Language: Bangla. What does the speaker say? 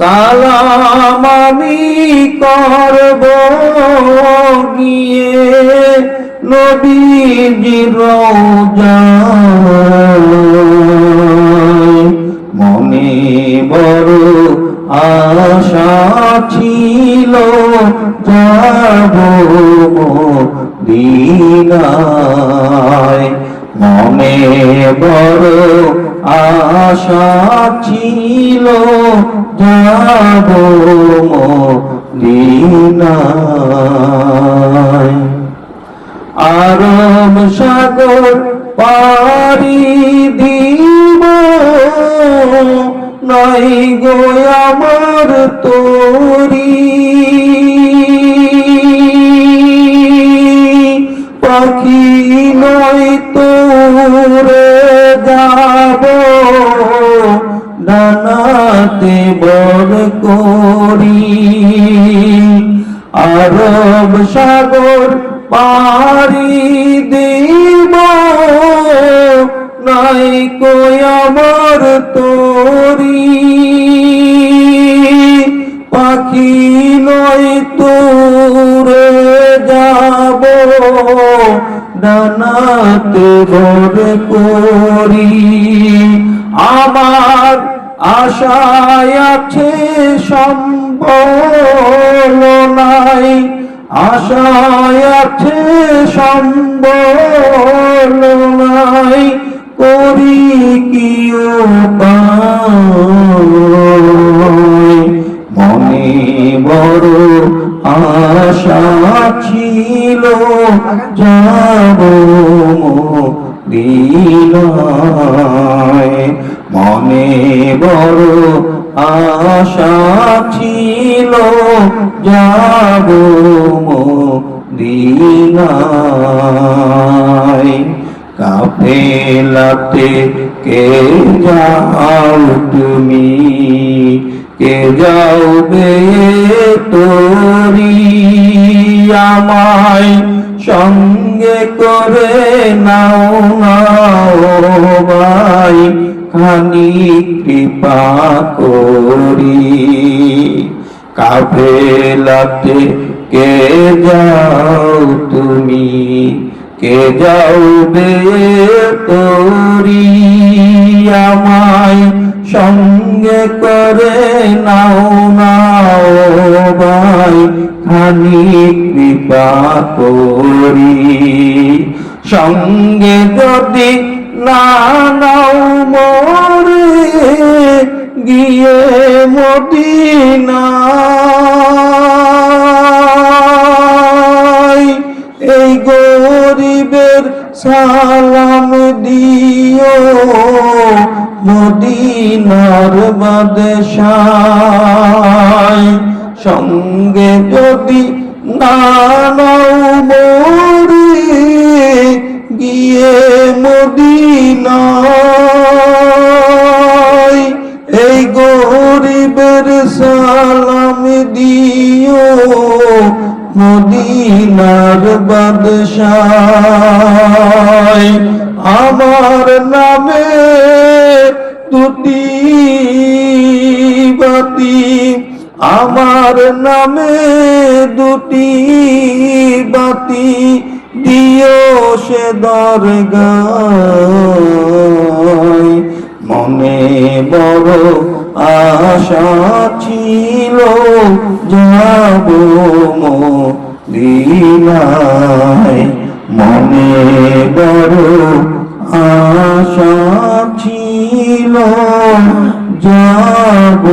সালাম আমি করব গিয়ে নবীজির মনে বড় আশা ছিল যাব দিনায় মনে বড় আশা ছিল যাব দিনায় আরব সাগর পারি দিব, নাই গো আমার তোরি। পাখি নয় তোরে ডানাতে বড় করি। আরব সাগর পারি দিব। নাই কই আমার তোরি। পাখি নয় তোরে যাব। ডানাতে বড় করি। আমার আশায় আছে সম্বল নাই আশায় আছে সম্বল নাই করি কি মনে বড় আশা ছিল, যাব দিনায় মনে বড় আশা ছিল যাব দিনায় কাফেলাতে কে যাও তুমি, কে যাও বে তোরি, আমায় সঙ্গে করে নাও নাও, ভাই। খানি কৃপা করি। কাফেলাতে কে যাও তুমি? কে যাও বে তোরি আমায় সঙ্গে করে নাও নাও ভাই, খানি কৃপা করি। সঙ্গে যদি নাও মরে গিয়ে মদিনায়। এই গরিবের সালাম দিও মদিনার বাদশায় সঙ্গে যদি নাও মরে গিয়ে মদিনায় এই গরিবের সালাম দিও। মদিনার বাদশায় আমার নামে দুটি বাতি, আমার নামে দুটি বাতি। দিও সে দরগায়। মনে বড় আশা ছিল যাব দিনায় মনে বড় আশা ছিল যাব